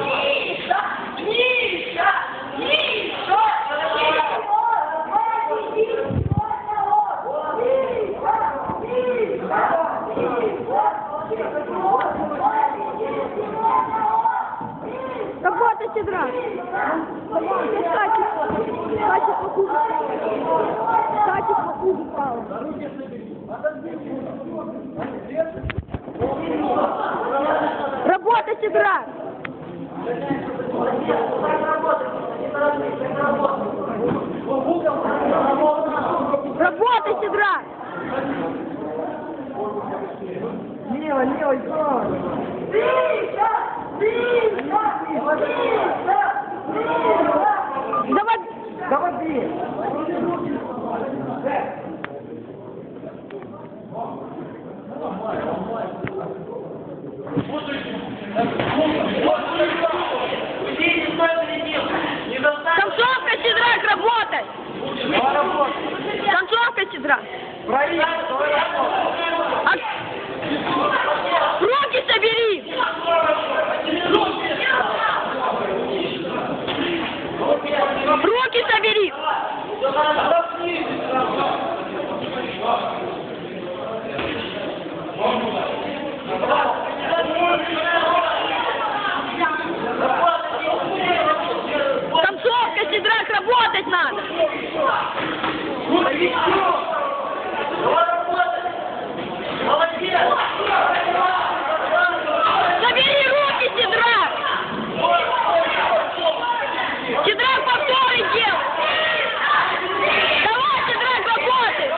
Миша! Миша! Миша! Работайте, драк. Кстати, кстати, покушай. Кстати, покушай, Павел. Работайте, драк. Лево, лево, лево. Миша! Миша! Миша! Миша! Давай. Заводи. Концовка. Давай работай. Концовка, Сидрак. Проверь, давай работай. А- Руки собери. Руки собери. Концовка, Сидрак, работать надо. Собери руки, Сидрак. Сидрак, повторы делай. Давай, Сидрак, работай.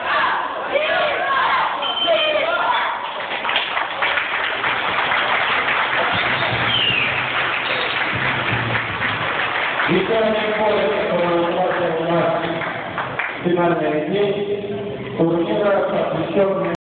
Виталий Поле, у нас финальный день турнира, посвященный